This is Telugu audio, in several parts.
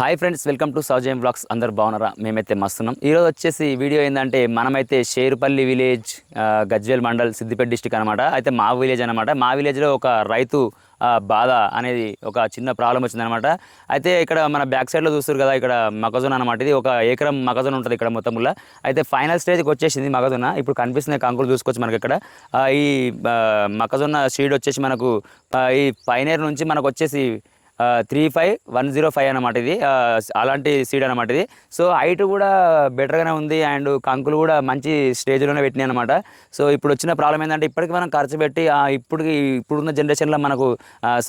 Hi friends welcome to Saujayam blogs అందరు బాగున్నారా మేమైతే మస్తున్నాం. ఈరోజు వచ్చేసి వీడియో ఏంటంటే మనమైతే షేరుపల్లి విలేజ్ గజ్వేల్ మండల్ సిద్దిపేట డిస్టిక్ అనమాట అయితే మా విలేజ్ అనమాట మా విలేజ్లో ఒక రైతు బాధ అనేది ఒక చిన్న ప్రాబ్లం వచ్చిందనమాట అయితే ఇక్కడ మన బ్యాక్ సైడ్లో చూస్తారు కదా ఇక్కడ మగజొన్న అనమాట ఇది. ఒక ఎకరం మగజొన్న ఉంటుంది ఇక్కడ మొత్తంలో. అయితే ఫైనల్ స్టేజ్కి వచ్చేసింది మగజొన్న. ఇప్పుడు కనిపిస్తున్నాయి కంకులు చూసుకోవచ్చు మనకి ఇక్కడ. ఈ మగజొన్న షీడ్ సీడ్ వచ్చేసి మనకు ఈ పైనేర్ నుంచి మనకు వచ్చేసి three five one zero five అనమాట ఇది. అలాంటి సీడ్ అనమాట ఇది. సో హైట్ కూడా బెటర్గానే ఉంది అండ్ కంకులు కూడా మంచి స్టేజ్లోనే పెట్టినాయి అనమాట సో ఇప్పుడు వచ్చిన ప్రాబ్లం ఏంటంటే ఇప్పటికి మనం ఖర్చు పెట్టి ఇప్పటికి ఇప్పుడున్న జనరేషన్లో మనకు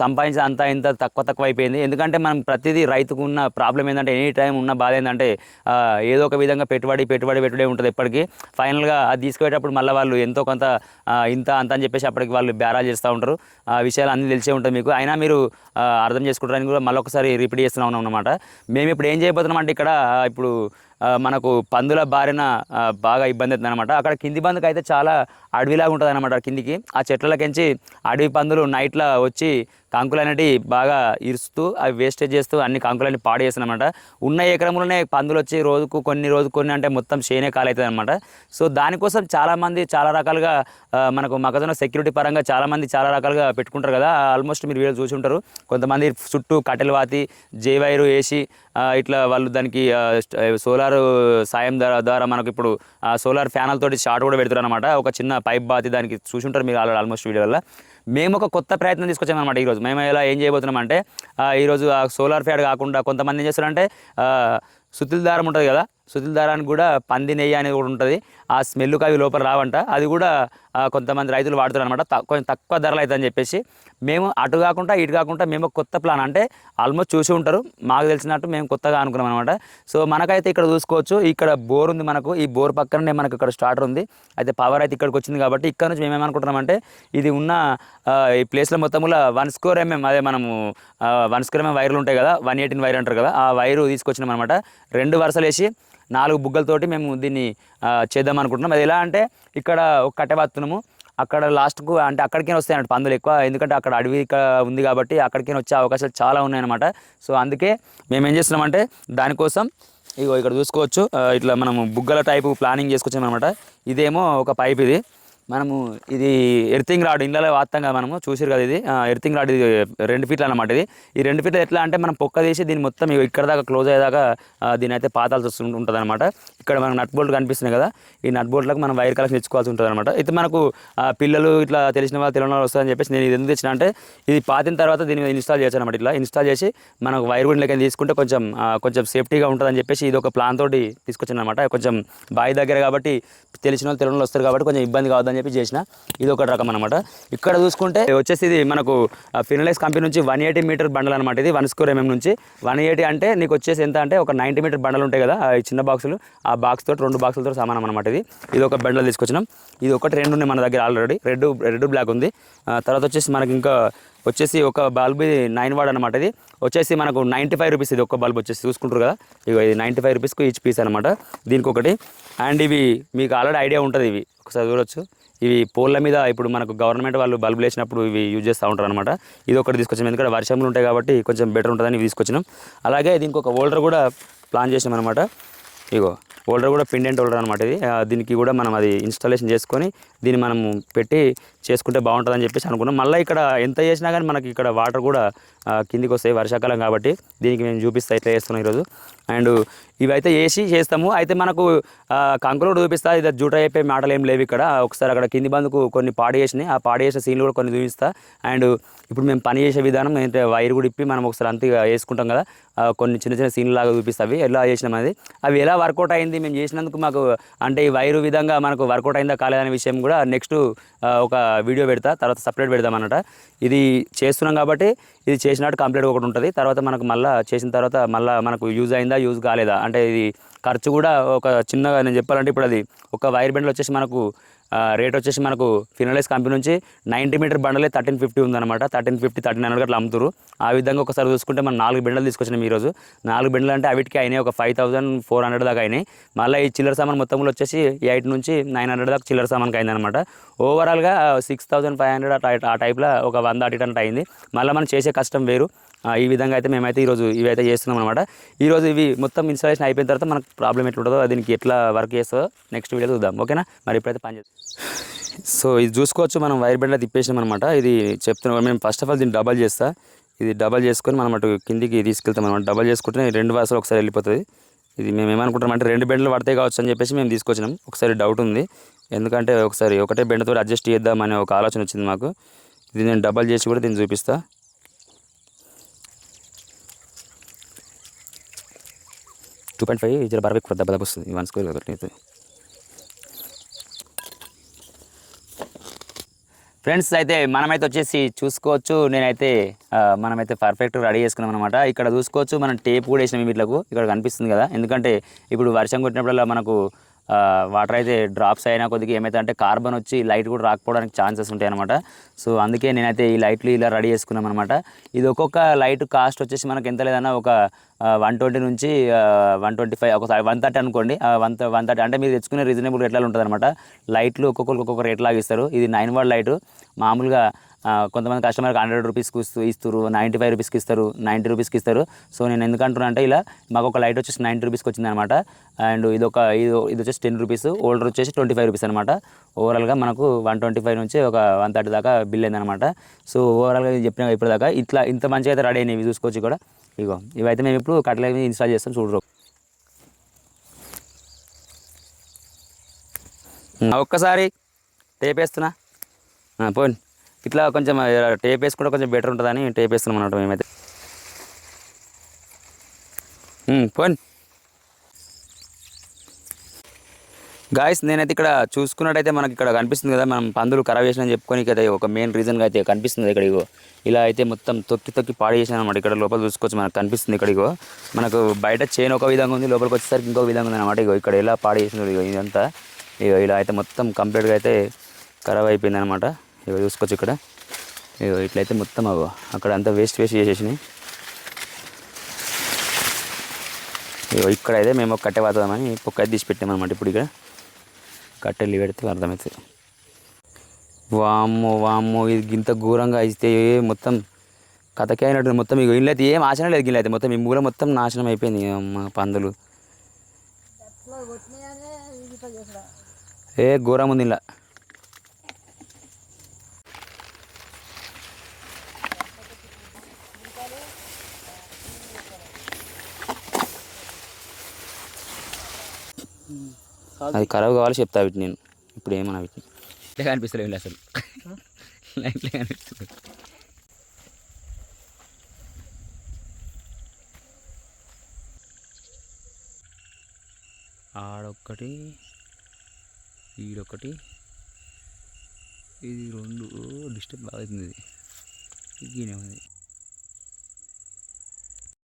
సంపాదించిన అంత ఇంత తక్కువ తక్కువ అయిపోయింది. ఎందుకంటే మనం ప్రతిదీ రైతుకు ఉన్న ప్రాబ్లం ఏంటంటే ఎనీ టైం ఉన్న బాధ ఏంటంటే ఏదో ఒక విధంగా పెట్టుబడి పెట్టుబడి పెట్టుబడి ఉంటుంది ఎప్పటికీ ఫైనల్గా అది తీసుకుపోయేటప్పుడు మళ్ళీ వాళ్ళు ఎంతో కొంత ఇంత అంత అని చెప్పేసి అప్పటికి వాళ్ళు బేరాలు చేస్తూ ఉంటారు. ఆ విషయాలు అన్నీ తెలిసే ఉంటుంది మీకు. అయినా మీరు అర్థం చేసుకుంటారు అర్థం కూడా మళ్ళీ ఒకసారి రిపీట్ చేస్తున్నాం అనమాట మేము ఇప్పుడు ఏం చేయబోతున్నాం అంటే ఇక్కడ ఇప్పుడు మనకు పందుల బారిన బాగా ఇబ్బంది అవుతుంది అనమాట అక్కడ కింది బందుకు అయితే చాలా అడవిలాగా ఉంటుంది అనమాట కిందికి. ఆ చెట్లకించి అడవి పందులు నైట్లో వచ్చి కంకులు అనేటివి బాగా ఇరుస్తూ అవి వేస్టేజ్ చేస్తూ అన్ని కంకులన్నీ పాడు చేస్తానమాట ఉన్న ఎకరంలోనే పందులు వచ్చి రోజుకు కొన్ని రోజు కొన్ని అంటే మొత్తం చేనే కాలవుతుంది అనమాట సో దానికోసం చాలామంది చాలా రకాలుగా మనకు మొక్కజొన్న సెక్యూరిటీ పరంగా చాలామంది చాలా రకాలుగా పెట్టుకుంటారు కదా. ఆల్మోస్ట్ మీరు వీడియో చూసి ఉంటారు. కొంతమంది చుట్టూ కట్టెలు వాతి జే వైరు వేసి ఇట్లా వాళ్ళు దానికి సోలార్ సాయం ద్వారా ద్వారా మనకి ఇప్పుడు సోలార్ తోటి షార్ట్ కూడా పెడతారు అనమాట ఒక చిన్న పైప్ బాతి దానికి చూసుంటారు మీరు ఆల్రెడీ ఆల్మోస్ట్ వీడియోలో మేము ఒక కొత్త ప్రయత్నం తీసుకొచ్చామన్నమాట ఈరోజు మేము ఇలా ఏం చేయబోతున్నాం అంటే ఈరోజు ఆ సోలార్ ఫ్యాడ్ కాకుండా కొంతమంది ఏం చేస్తారంటే ఆ, సుతిల్ దారం ఉంటుంది కదా సుతిల్ దారానికి కూడా పంది నెయ్యి అనేది కూడా ఉంటుంది. ఆ స్మెల్కి అవి లోపల రావంట. అది కూడా కొంతమంది రైతులు వాడుతారు అనమాట కొంచెం తక్కువ ధరలు అవుతుందని చెప్పేసి. మేము అటు కాకుండా ఇటు కాకుండా మేము కొత్త ప్లాన్. అంటే ఆల్మోస్ట్ చూసి ఉంటారు. మాకు తెలిసినట్టు మేము కొత్తగా అనుకున్నాం అనమాట సో మనకైతే ఇక్కడ చూసుకోవచ్చు. ఇక్కడ బోర్ ఉంది మనకు. ఈ బోర్ పక్కనే మనకు ఇక్కడ స్టార్టర్ ఉంది. అయితే పవర్ అయితే ఇక్కడికి వచ్చింది కాబట్టి ఇక్కడ నుంచి మేము ఏమనుకుంటున్నామంటే ఇది ఉన్న ఈ ప్లేస్లో మొత్తంలో వన్ స్కోర్ ఎంఎం అదే మనము వన్ స్కోర్ ఎంఎం వైర్లు ఉంటాయి కదా వన్ ఎయిటీన్ వైర్ అంటారు కదా ఆ వైరు తీసుకొచ్చినాం అనమాట రెండు వరుసలు వేసి నాలుగు బుగ్గలతోటి మేము దీన్ని చేద్దాం అనుకుంటున్నాం. అది ఎలా అంటే ఇక్కడ ఒక కట్టె పత్తున్నాము అక్కడ లాస్ట్కు అంటే అక్కడికే వస్తాయి పందులు ఎక్కువ ఎందుకంటే అక్కడ అడవి ఇక్కడ ఉంది కాబట్టి అక్కడికే వచ్చే అవకాశాలు చాలా ఉన్నాయన్నమాట. సో అందుకే మేము ఏం చేస్తున్నామంటే దానికోసం ఇగో ఇక్కడ చూసుకోవచ్చు ఇట్లా మనము బుగ్గల టైపు ప్లానింగ్ చేసుకొచ్చామన్నమాట. ఇదేమో ఒక పైప్ ఇది. మనము ఇది ఎర్తింగ్ రాడ్ ఇళ్ళలో వాస్తాం కదా మనము చూసారు కదా ఇది? ఎర్తింగ్ రాడ్ ఇది రెండు ఫీట్లు అనమాట ఇది. ఈ రెండు ఫీట్లు ఎట్లా అంటే మనం పొక్క తీసి దీన్ని మొత్తం ఇక్కడ దాకా క్లోజ్ అయ్యేదాకా దీని అయితే పాతాల్సి వస్తు ఉంటుంది అనమాట ఇక్కడ మనకు నట్ బోల్ట్ కనిపిస్తున్నాయి కదా ఈ నట్ బోల్ట్లకు మనం వైర్ కలెక్షన్ తెచ్చుకోవాల్సి ఉంటుంది అనమాట అయితే మనకు పిల్లలు ఇట్లా తెలిసిన వాళ్ళు తెలియని వాళ్ళు వస్తారని చెప్పేసి నేను ఇది ఎందుకు తెచ్చిన అంటే ఇది పాతిన తర్వాత దీని మీద ఇన్స్టాల్ చేశాను అనమాట ఇట్లా. ఇన్స్టాల్ చేసి మనకు వైర్ గుండె లెక్క తీసుకుంటే కొంచెం కొంచెం సేఫ్టీగా ఉంటుందని చెప్పేసి ఇది ఒక ప్లాన్ తోటి తీసుకొచ్చాను అనమాట కొంచెం బావి దగ్గర కాబట్టి తెలిసిన వాళ్ళు తెలియని వాళ్ళు వస్తారు కాబట్టి కొంచెం ఇబ్బంది కావద్దని చెప్పి చేసిన. ఇది ఒక రకం అనమాట ఇక్కడ చూసుకుంటే వచ్చేసి ఇది మనకు ఫినలైస్ కంపెనీ నుంచి వన్ ఎయిటీ మీటర్ బండల్ అనమాట ఇది వన్ స్క్వేర్ ఎంఎం నుంచి. వన్ ఎయిటీ అంటే నీకు వచ్చేసి ఎంత అంటే ఒక నైంటీ మీటర్ బండలు ఉంటాయి కదా ఈ చిన్న బాక్సులు. ఆ బాక్స్ తోటి రెండు బాక్సులతో సమానం అనమాట ఇది. ఇది ఒక బండల్ తీసుకొచ్చినాం. ఇది ఒకటి రెండు ఉన్నాయి మన దగ్గర ఆల్రెడీ రెడ్ రెడ్ బ్లాక్ ఉంది. తర్వాత వచ్చేసి మనకి ఇంకా వచ్చేసి ఒక బల్బ్ ఇది నైన్ వాడ్ అనమాట ఇది. వచ్చేసి మనకు నైంటీ ఫైవ్ రూపీస్ ఇది ఒక బల్బ్ వచ్చేసి చూసుకుంటారు కదా. ఇక ఇది నైంటీ ఫైవ్ రూపీస్కి ఈచ్ పీస్ అనమాట దీనికి ఒకటి అండ్ ఇవి మీకు ఆల్రెడీ ఐడియా ఉంటుంది ఇవి. ఒకసారి చూడొచ్చు. ఇవి పోల్ల మీద ఇప్పుడు మనకు గవర్నమెంట్ వాళ్ళు బల్బులు వేసినప్పుడు ఇవి యూజ్ చేస్తూ ఉంటారు అనమాట ఇది ఒకటి తీసుకొచ్చాం. ఎందుకంటే వర్షంలో ఉంటాయి కాబట్టి కొంచెం బెటర్ ఉంటుందని ఇవి తీసుకొచ్చినాం. అలాగే దీనికి ఒక హోల్డర్ కూడా ప్లాన్ చేసినాం అనమాట ఇగో. హోల్డర్ కూడా పిండెంట్ హోల్డర్ అనమాట ఇది. ఆ, దీనికి కూడా మనం అది ఇన్స్టాలేషన్ చేసుకొని దీన్ని మనం పెట్టి చేసుకుంటే బాగుంటుందని చెప్పేసి అనుకున్నాం. మళ్ళీ ఇక్కడ ఎంత చేసినా కానీ మనకి ఇక్కడ వాటర్ కూడా కిందికి వస్తాయి వర్షాకాలం కాబట్టి దీనికి మేము చూపిస్తా ఇట్లా చేస్తున్నాం ఈరోజు. అండ్ ఇవైతే వేసి చేస్తాము. అయితే మనకు కంకులు చూపిస్తా ఇది జూట చెప్పే మాటలు ఏం లేవు ఇక్కడ. ఒకసారి అక్కడ కింది బందుకు కొన్ని పాడు చేసినాయి ఆ పాడు చేసిన సీన్లు కూడా కొన్ని చూపిస్తా. అండ్ ఇప్పుడు మేము పని చేసే విధానం ఏంటంటే వైర్ కూడా ఇప్పి మనం ఒకసారి అంత వేసుకుంటాం కదా. కొన్ని చిన్న చిన్న సీన్లు లాగా చూపిస్తావి ఎలా చేసినాం అది అవి ఎలా వర్కౌట్ అయింది మేము చేసినందుకు మాకు అంటే ఈ వైరు విధంగా మనకు వర్కౌట్ అయిందా కాలేదనే విషయం కూడా నెక్స్ట్ ఒక వీడియో పెడతా. తర్వాత సపరేట్ పెడదాం అన్నమాట ఇది చేస్తున్నాం కాబట్టి ఇది చేసినట్టు కంప్లీట్ ఒకటి ఉంటుంది. తర్వాత మనకు మళ్ళీ చేసిన తర్వాత మళ్ళీ మనకు యూజ్ అయిందా యూజ్ కాలేదా అంటే ఇది ఖర్చు కూడా ఒక చిన్నగా నేను చెప్పాలంటే ఇప్పుడు అది ఒక వైర్ బెండ్లు వచ్చేసి మనకు రేట్ వచ్చేసి మనకు ఫినలైజ్ కంపెనీ నుంచి నైంటీ మీటర్ బండలే థర్టీన్ ఫిఫ్టీ ఉందన్నమాట. థర్టీన్ ఫిఫ్టీ థర్టీన్ హండ్రెడ్ అట్లా అమ్ముతారు ఆ విధంగా ఒకసారి చూసుకుంటే మనం నాలుగు బెండలు తీసుకొచ్చినాం ఈరోజు. నాలుగు బెండలు అంటే అవిటికి అయినాయి ఒక ఫైవ్ థౌసండ్ ఫోర్ హండ్రెడ్ దాకా అయినాయి. మళ్ళీ ఈ చిల్లర సామాన్ మొత్తంలో వచ్చేసి ఎయిట్ నుంచి నైన్ హండ్రెడ్ దాకా చిల్లర సామాన్కి అయిందనమాట ఓవరాల్గా సిక్స్ థౌసండ్ ఫైవ్ హండ్రెడ్ ఆ టైప్లో ఒక వంద అటు ఇటు అయింది. మళ్ళీ మనం చేసే కష్టం వేరు. ఈ విధంగా అయితే మేమైతే ఈరోజు ఇవి అయితే చేస్తున్నాం అనమాట ఈరోజు ఇవి మొత్తం ఇన్స్టాలేషన్ అయిపోయిన తర్వాత మనకు ప్రాబ్లం ఎట్లుంటుందో దీనికి ఎట్లా వర్క్ చేస్తుందో నెక్స్ట్ వీడియో చూద్దాం. ఓకేనా మరి ఇప్పుడైతే పని చేద్దాం. సో ఇది చూసుకోవచ్చు మనం వైర్ బెండ్లో తిప్పేసాం అనమాట ఇది చెప్తున్నాం మేము ఫస్ట్ ఆఫ్ ఆల్ దీన్ని డబల్ చేస్తా. ఇది డబల్ చేసుకొని మనం అటు కిందికి తీసుకెళ్తాం అనమాట డబల్ చేసుకుంటే రెండు వాసాలు ఒకసారి వెళ్ళిపోతుంది. ఇది మేము ఏమనుకుంటున్నాం అంటే రెండు బెండ్లు పడతాయి కావచ్చు అని చెప్పేసి మేము తీసుకొచ్చినాం. ఒకసారి డౌట్ ఉంది. ఎందుకంటే ఒకసారి ఒకటే బెండ్తో అడ్జస్ట్ చేద్దామనే ఒక ఆలోచన వచ్చింది మాకు. ఇది నేను డబల్ చేసి కూడా దీన్ని చూపిస్తా. టూ పాయింట్ ఫైవ్ జర బరబెక్ దెబ్బ దెబ్బ వస్తుంది వన్ స్క్వేర్ కాబట్టి ఫ్రెండ్స్ అయితే మనమైతే వచ్చేసి చూసుకోవచ్చు. నేనైతే మనమైతే పర్ఫెక్ట్ రెడీ చేసుకున్నాం అనమాట ఇక్కడ చూసుకోవచ్చు మనం టేప్ కూడా వేసినాం వీటిలకు ఇక్కడ కనిపిస్తుంది కదా. ఎందుకంటే ఇప్పుడు వర్షం కొట్టినప్పుడల్లా మనకు వాటర్ అయితే డ్రాప్స్ అయినా కొద్దిగా ఏమైతే అంటే కార్బన్ వచ్చి లైట్ కూడా రాకపోవడానికి ఛాన్సెస్ ఉంటాయి అనమాట సో అందుకే నేనైతే ఈ లైట్లు ఇలా రెడీ చేసుకున్నాం అనమాట ఇది ఒక్కొక్క లైట్ కాస్ట్ వచ్చేసి మనకి ఎంత లేదన్నా ఒక వన్ ట్వంటీ నుంచి వన్ ట్వంటీ ఫైవ్ ఒకసారి వన్ థర్టీ అనుకోండి. వన్ వన్ థర్టీ అంటే మీరు తెచ్చుకునే రీజనబుల్ రేట్లలో ఉంటుంది అనమాట లైట్లు ఒక్కొక్కరికి ఒక్కొక్క రేట్ లాగా ఇస్తారు. ఇది నైన్ వాట్ లైట్ మామూలుగా కొంతమంది కస్టమర్కి హండ్రెడ్ రూపీస్కి ఇస్తూ ఇస్తారు నైంటీ ఫైవ్ రూపీస్కి ఇస్తారు నైంటీ రూపీస్కి ఇస్తారు. సో నేను ఎందుకంటున్నా అంటే ఇలా మాకు ఒక లైట్ వచ్చేసి నైంటీ రూపీస్కి వచ్చింది అనమాట అండ్ ఇది ఒక ఇది ఇది వచ్చేసి టెన్ రూపీస్ ఓల్డర్ వచ్చేసి ట్వంటీ ఫైవ్ రూపీస్ అనమాట. ఓవరాల్గా మనకు వన్ ట్వంటీ ఫైవ్ నుంచి ఒక వన్ థర్టీ దాకా బిల్ అయిందనమాట. సో ఓవరాల్గా చెప్పిన ఇప్పటిదాకా ఇట్లా ఇంత మంచిగా అయితే రెడీ అయినాయి చూసుకోవచ్చు కూడా. ఇగో ఇవైతే మేము ఇప్పుడు కట్ల ఇన్స్టాల్ చేస్తాం చూడరు ఒక్కసారి టేప్ పోయి ఇట్లా కొంచెం ఆ, టేప్ వేసుకుంటే కొంచెం బెటర్ ఉంటుందని టేప్ వేస్తున్నాం అన్నమాట మేమైతే. పోన్ గాయస్ నేనైతే ఇక్కడ చూసుకున్నట్టయితే మనకి ఇక్కడ కనిపిస్తుంది కదా మనం పందులు ఖరాబ్ చేసిన చెప్పుకొని అయితే ఒక మెయిన్ రీజన్గా అయితే కనిపిస్తుంది ఇక్కడ ఇగో. ఇలా అయితే మొత్తం తొక్కి తొక్కి పాడు చేసాను అనమాట ఇక్కడ లోపల చూసుకోవచ్చు మనకు కనిపిస్తుంది ఇక్కడ ఇగో. మనకు బయట చైన్ ఒక విధంగా ఉంది లోపలికి వచ్చేసరికి ఇంకో విధంగా ఉంది అనమాట ఇగో. ఇక్కడ ఎలా పాడు చేసింది ఇగో ఇదంతా. ఇగో ఇలా అయితే మొత్తం కంప్లీట్గా అయితే ఖరాబ్ అయిపోయింది అనమాట ఇగో చూసుకోవచ్చు ఇక్కడ. ఇగో ఇట్లయితే మొత్తం అగో అక్కడ అంతా వేస్ట్ వేస్ట్ చేసేసినాయి. ఇగో ఇక్కడ అయితే మేము కట్టె పోతామని పొక్క అయితే తీసి పెట్టామన్నమాట ఇప్పుడు ఇక్కడ. కట్టెలు పెడితే అర్థమవుతుంది వామ్మో వామ్మో ఇది ఇంత ఘోరంగా అయితే మొత్తం కథకే అయినట్టు మొత్తం ఇక ఇల్లు అయితే ఏం ఆశనం లేదు గిల్లు అయితే. మొత్తం ఈ మూల మొత్తం నాశనం అయిపోయింది అమ్మ పందులు. ఏ ఘోరం ఉంది ఇలా. అది ఖరాబ్ కావాలి చెప్తా వీటిని నేను. ఇప్పుడు ఏమన్నా వీటిని. ఇట్లా కనిపిస్తలేవు అసలు. లైట్లే కనిపిస్తుంది ఆడొక్కటి ఈడొక్కటి ఇది రెండు. డిస్టర్బ్ బాగా అవుతుంది ఇది. ఉంది